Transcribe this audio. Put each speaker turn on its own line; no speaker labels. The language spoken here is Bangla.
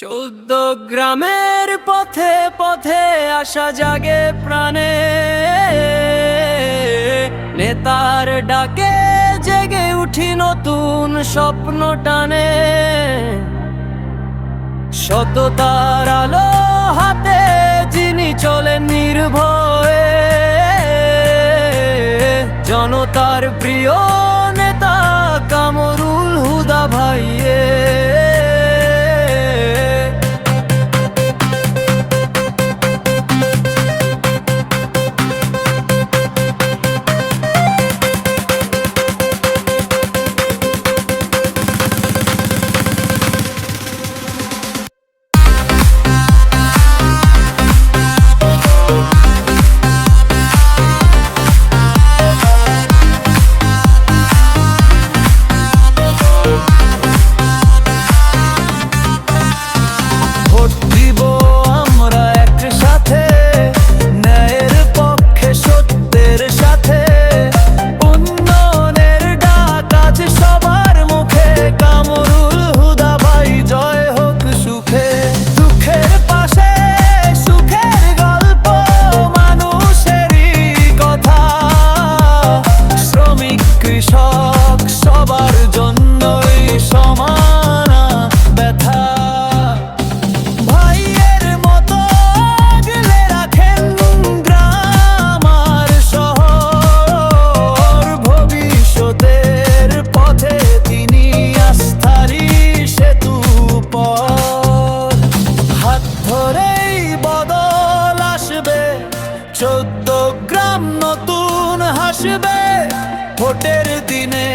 চৌদ্দ গ্রামের পথে পথে আসা জাগে প্রাণে। নেতার ডাকে জেগে উঠি নতুন স্বপ্ন টানে। সততার আলো হাতে যিনি চলেন নির্ভয়ে। জনতার প্রিয় নেতা ভাইয়ে চোদ্দ গ্রাম নতুন হাসবে ভোটের দিনে।